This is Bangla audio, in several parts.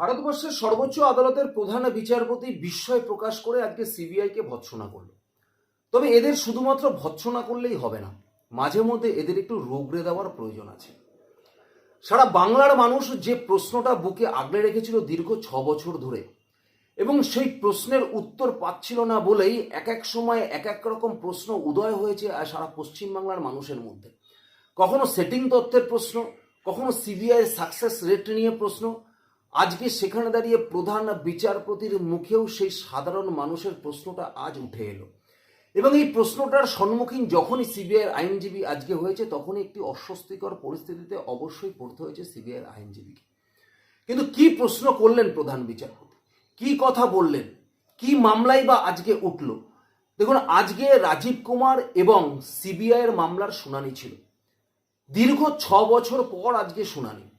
ভারতবর্ষের সর্বোচ্চ আদালতের প্রধান বিচারপতি বিস্ময় প্রকাশ করে আজকে সিবিআইকে ভৎসনা করল। তবে এদের শুধুমাত্র ভৎসনা করলেই হবে না, মাঝে মধ্যে এদের একটু রোগড়ে দেওয়ার প্রয়োজন আছে। সারা বাংলার মানুষ যে প্রশ্নটা বুকে আগলে রেখেছিল দীর্ঘ ছ বছর ধরে, এবং সেই প্রশ্নের উত্তর পাচ্ছিল না বলেই এক এক সময় এক এক রকম প্রশ্ন উদয় হয়েছে আর সারা পশ্চিমবাংলার মানুষের মধ্যে। কখনো সেটিং তত্ত্বের প্রশ্ন, কখনো সিবিআই সাকসেস রেট নিয়ে প্রশ্ন আজকে সেখানে দাঁড়িয়ে প্রধান বিচারপতির মুখেও সেই সাধারণ মানুষের প্রশ্নটা আজ উঠে এলো। এবং এই প্রশ্নটার সম্মুখীন যখনই সিবিআইয়ের আইনজীবী আজকে হয়েছে, তখনই একটি অস্বস্তিকর পরিস্থিতিতে অবশ্যই পড়তে হয়েছে সিবিআইয়ের আইনজীবীকে। কিন্তু কি প্রশ্ন করলেন প্রধান বিচারপতি? কি কথা বললেন? কি মামলাই বা আজকে উঠল? দেখুন, আজকে রাজীব কুমার এবং সিবিআইয়ের মামলার শুনানি ছিল। দীর্ঘ ছ বছর পর আজকে শুনানি।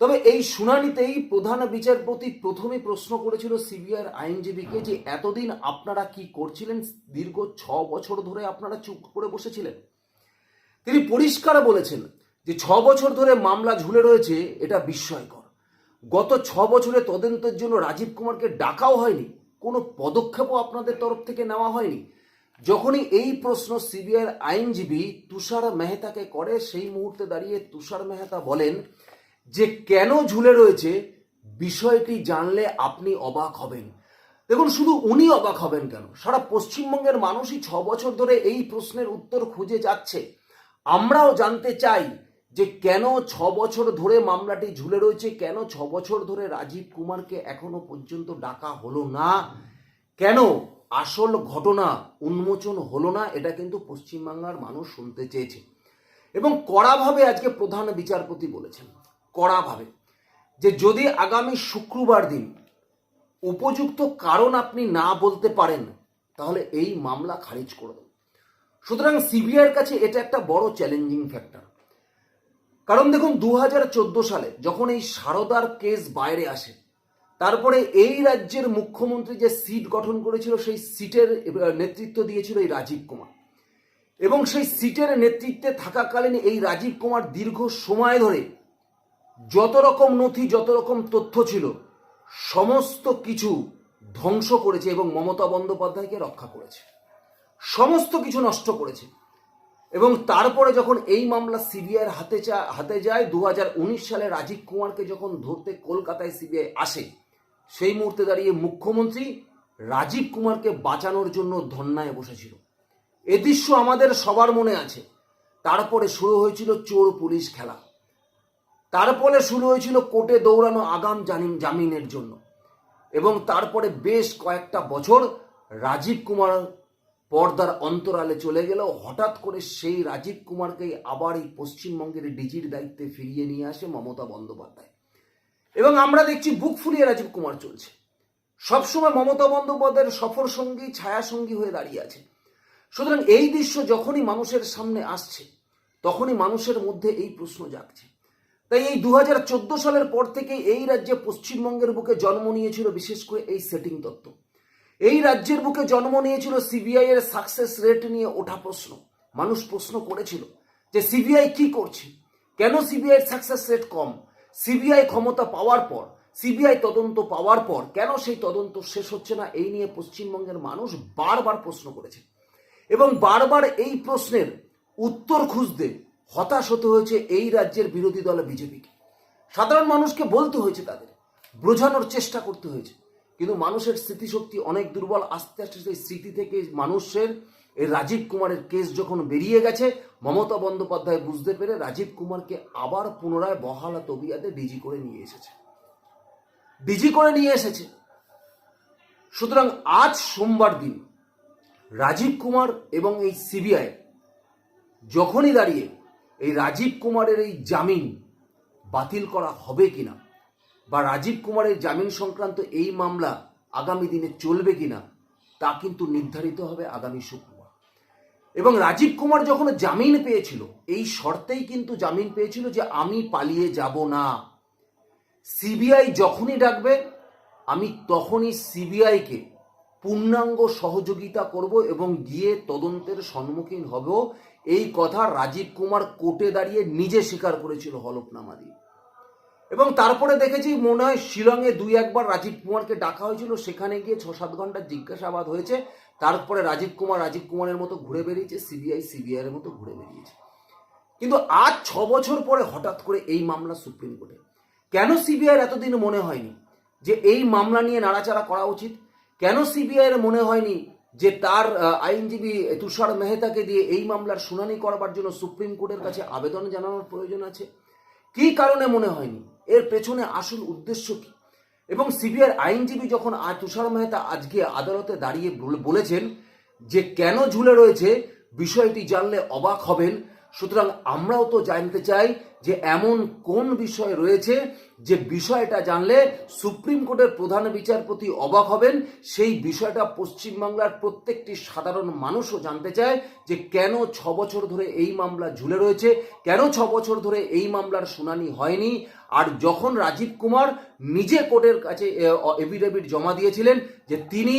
তবে এই শুনানিতেই প্রধান বিচারপতি প্রথমে প্রশ্ন করেছিল সিবিআইয়ের আইনজীবীকে যে এতদিন আপনারা কি করছিলেন? দীর্ঘ ছ বছর ধরে আপনারা চুপ করে বসেছিলেন। তিনি পরিষ্কার বলেছেন যে ছ বছর ধরে মামলা ঝুলে রয়েছে, এটা বিস্ময়কর। গত ছ বছরে তদন্তের জন্য রাজীব কুমারকে ডাকাও হয়নি, কোনো পদক্ষেপও আপনাদের তরফ থেকে নেওয়া হয়নি। যখনই এই প্রশ্ন সিবিআইয়ের আইনজীবী তুষার মেহতাকে করে, সেই মুহূর্তে দাঁড়িয়ে তুষার মেহতা বলেন যে কেন ঝুলে রয়েছে, বিষয়টি জানলে আপনি অবাক হবেন। দেখুন, শুধু উনি অবাক হবেন কেন? সারা পশ্চিমবঙ্গের মানুষই ছ বছর ধরে এই প্রশ্নের উত্তর খুঁজে যাচ্ছে। আমরাও জানতে চাই যে কেন ছ বছর ধরে মামলাটি ঝুলে রয়েছে, কেন ছ বছর ধরে রাজীব কুমারকে এখনও পর্যন্ত ডাকা হলো না? কেন আসল ঘটনা উন্মোচন হলো না? এটা কিন্তু পশ্চিমবাংলার মানুষ শুনতে চেয়েছে। এবং কড়াভাবে আজকে প্রধান বিচারপতি বলেছেন। কড়াভাবে যে যদি আগামী শুক্রবার দিন উপযুক্ত কারণ আপনি না বলতে পারেন, তাহলে এই মামলা খারিজ করে দেন সুতরাং সিবিআইয়ের কাছে এটা একটা বড় চ্যালেঞ্জিং ফ্যাক্টর কারণ দেখুন দু হাজার চোদ্দ সালে যখন এই সারদার কেস বাইরে আসে, তারপরে এই রাজ্যের মুখ্যমন্ত্রী যে সিট গঠন করেছিল, সেই সিটের নেতৃত্ব দিয়েছিল এই রাজীব কুমার। এবং সেই সিটের নেতৃত্বে থাকাকালীন এই রাজীব কুমার দীর্ঘ সময় ধরে যত রকম নথি, যত রকম তথ্য ছিল, সমস্ত কিছু ধ্বংস করেছে এবং মমতা বন্দ্যোপাধ্যায়কে রক্ষা করেছে। সমস্ত কিছু নষ্ট করেছে। এবং তারপরে যখন এই মামলা সিবিআইয়ের হাতে চা- হাতে যায় দু হাজার উনিশ সালে রাজীব কুমারকে যখন ধরতে কলকাতায় সিবিআই আসে, সেই মুহূর্তে দাঁড়িয়ে মুখ্যমন্ত্রী রাজীব কুমারকে বাঁচানোর জন্য ধন্যায় বসেছিল। এ দৃশ্য আমাদের সবার মনে আছে। তারপরে শুরু হয়েছিল চোর পুলিশ খেলা। তারপরে শুরু হয়েছিল কোর্টে দৌড়ানো আগাম জামিন জামিনের জন্য। এবং তারপরে বেশ কয়েকটা বছর রাজীব কুমার পর্দার অন্তরালে চলে গেল। হঠাৎ করে সেই রাজীব কুমারকেই আবার এই পশ্চিমবঙ্গের ডিজির দায়িত্বে ফিরিয়ে নিয়ে আসে মমতা বন্দ্যোপাধ্যায়। এবং আমরা দেখছি বুক ফুলিয়ে রাজীব কুমার চলছে। সবসময় মমতা বন্দ্যোপাধ্যায়ের সফর সঙ্গী, ছায়া সঙ্গী হয়ে দাঁড়িয়ে আছে। সুতরাং এই দৃশ্য যখনই মানুষের সামনে আসছে, তখনই মানুষের মধ্যে এই প্রশ্ন জাগছে। তাই এই দু হাজার চোদ্দ সালের পর থেকে এই রাজ্যে পশ্চিমবঙ্গের বুকে জন্ম নিয়েছিল বিশেষ করে এই সেটিং তত্ত্ব। এই রাজ্যের বুকে জন্ম নিয়েছিল সিবিআই এর সাকসেস রেট নিয়ে ওঠা প্রশ্ন। মানুষ প্রশ্ন করেছিল যে সিবিআই কি করছে? কেন সিবিআই সাকসেস রেট কম? সিবিআই ক্ষমতা পাওয়ার পর সিবিআই তদন্ত পাওয়ার পর কেন সেই তদন্ত শেষ হচ্ছে না? এই নিয়ে পশ্চিমবঙ্গের মানুষ বারবার প্রশ্ন করেছে। এবং বারবার এই প্রশ্নের উত্তর খুঁজতে হতাশ হতে হয়েছে এই রাজ্যের বিরোধী দল বিজেপিকে। সাধারণ মানুষকে বলতে হয়েছে তাদের, বোঝানোর চেষ্টা করতে হয়েছে। কিন্তু মানুষের স্মৃতিশক্তি অনেক দুর্বল, আস্তে আস্তে সেই স্মৃতি থেকে মানুষের এই রাজীব কুমারের কেস যখন বেরিয়ে গেছে, মমতা বন্দ্যোপাধ্যায় বুঝতে পেরে রাজীব কুমারকে আবার পুনরায় বহালা তবিয়াতে ডিজি করে নিয়ে এসেছে। ডিজি করে নিয়ে এসেছে। সুতরাং আজ সোমবার দিন রাজীব কুমার এবং এই সিবিআই যখনই দাঁড়িয়ে এই রাজীব কুমারের এই জামিন বাতিল করা হবে কিনা? বা রাজীব কুমারের জামিন সংক্রান্ত এই মামলা আগামী দিনে চলবে কিনা, তা কিন্তু নির্ধারিত হবে আগামী শুক্রবার। এবং রাজীব কুমার যখন জামিন পেয়েছিল, এই শর্তেই কিন্তু জামিন পেয়েছিল যে আমি পালিয়ে যাব না। সিবিআই যখনই ডাকবে, আমি তখনই সিবিআইকে পূর্ণাঙ্গ সহযোগিতা করব এবং গিয়ে তদন্তের সম্মুখীন হব এই কথা রাজীব কুমার কোর্টে দাঁড়িয়ে নিজে স্বীকার করেছিল হলফনামা দিয়ে এবং তারপরে দেখেছি মনে হয় শিলংয়ে দুই একবার রাজীব কুমারকে ডাকা হয়েছিল, সেখানে গিয়ে ছ সাত ঘণ্টা জিজ্ঞাসাবাদ হয়েছে। তারপরে রাজীব কুমার, রাজীব কুমারের মতো ঘুরে বেরিয়েছে, সিবিআই সিবিআই এর মতো ঘুরে বেরিয়েছে। কিন্তু আজ ছ বছর পরে হঠাৎ করে এই মামলা সুপ্রিম কোর্টে। কেন সিবিআইয়ের এতদিন মনে হয়নি যে এই মামলা নিয়ে নাড়াচাড়া করা উচিত? কেন সিবিআইয়ের মনে হয়নি যে তার আইনজীবী তুষার মেহতাকে দিয়ে এই মামলার শুনানি করবার জন্য সুপ্রিম কোর্টের কাছে আবেদন জানানোর প্রয়োজন আছে। কি কারণে মনে হয়নি? এর পেছনে আসল উদ্দেশ্য কি? এবং সিবিআইয়ের আইনজীবী যখন তুষার মেহতা আজকে আদালতে দাঁড়িয়ে বলে- বলেছেন যে কেন ঝুলে রয়েছে, বিষয়টি জানলে অবাক হবেন। সুতরাং আমরাও তো জানতে চাই যে এমন কোন বিষয় রয়েছে যে বিষয়টা জানলে সুপ্রিম কোর্টের প্রধান বিচারপতি অবাক হবেন? সেই বিষয়টা পশ্চিমবাংলার প্রত্যেকটি সাধারণ মানুষও জানতে চায় যে কেন ছ বছর ধরে এই মামলা ঝুলে রয়েছে, কেন ছ বছর ধরে এই মামলার শুনানি হয়নি? আর যখন রাজীব কুমার নিজে কোর্টের কাছে এফিডেভিট জমা দিয়েছিলেন যে তিনি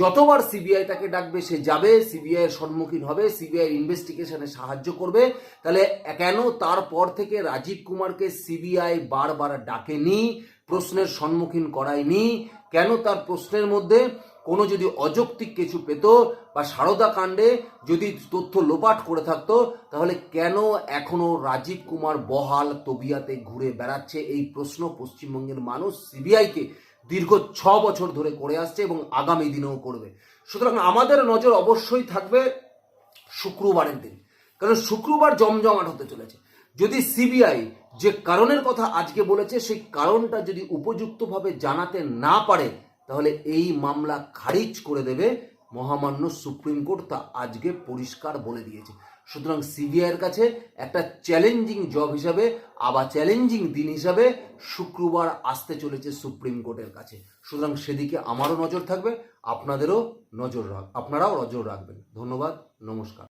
যতবার সিবিআই তাকে ডাকবে সে যাবে, সিবিআইয়ের সম্মুখীন হবে, সিবিআই ইনভেস্টিগেশনে সাহায্য করবে, তাহলে কেন তারপর থেকে রাজীব কুমারকে সিবিআই বারবার ডাকেনি, প্রশ্নের সম্মুখীন করায়নি। কেন তার প্রশ্নের মধ্যে কোনো যদি অযৌক্তিক কিছু পেত বা সারদা কাণ্ডে যদি তথ্য লোপাট করে থাকতো, তাহলে কেন এখনও রাজীব কুমার বহাল তবিয়াতে ঘুরে বেড়াচ্ছে? এই প্রশ্ন পশ্চিমবঙ্গের মানুষ সিবিআইকে দীর্ঘ ছ বছর ধরে করে আসছে এবং আগামী দিনেও করবে। সুতরাং আমাদের নজর অবশ্যই থাকবে শুক্রবারের দিন। কারণ শুক্রবার জমজমাট হতে চলেছে। যদি সিবিআই যে কারণের কথা আজকে বলেছে, সেই কারণটা যদি উপযুক্তভাবে জানাতে না পারে, তাহলে এই মামলা খারিজ করে দেবে মহামান্য সুপ্রিম কোর্ট, তা আজকে পরিষ্কার বলে দিয়েছে। সুতরাং সিবিআইয়ের কাছে একটা চ্যালেঞ্জিং জব হিসাবে আবার চ্যালেঞ্জিং দিন হিসাবে শুক্রবার আসতে চলেছে সুপ্রিম কোর্টের কাছে। সুতরাং সেদিকে আমারও নজর থাকবে, আপনাদেরও নজর রাখ, আপনারাও নজর রাখবেন। ধন্যবাদ, নমস্কার।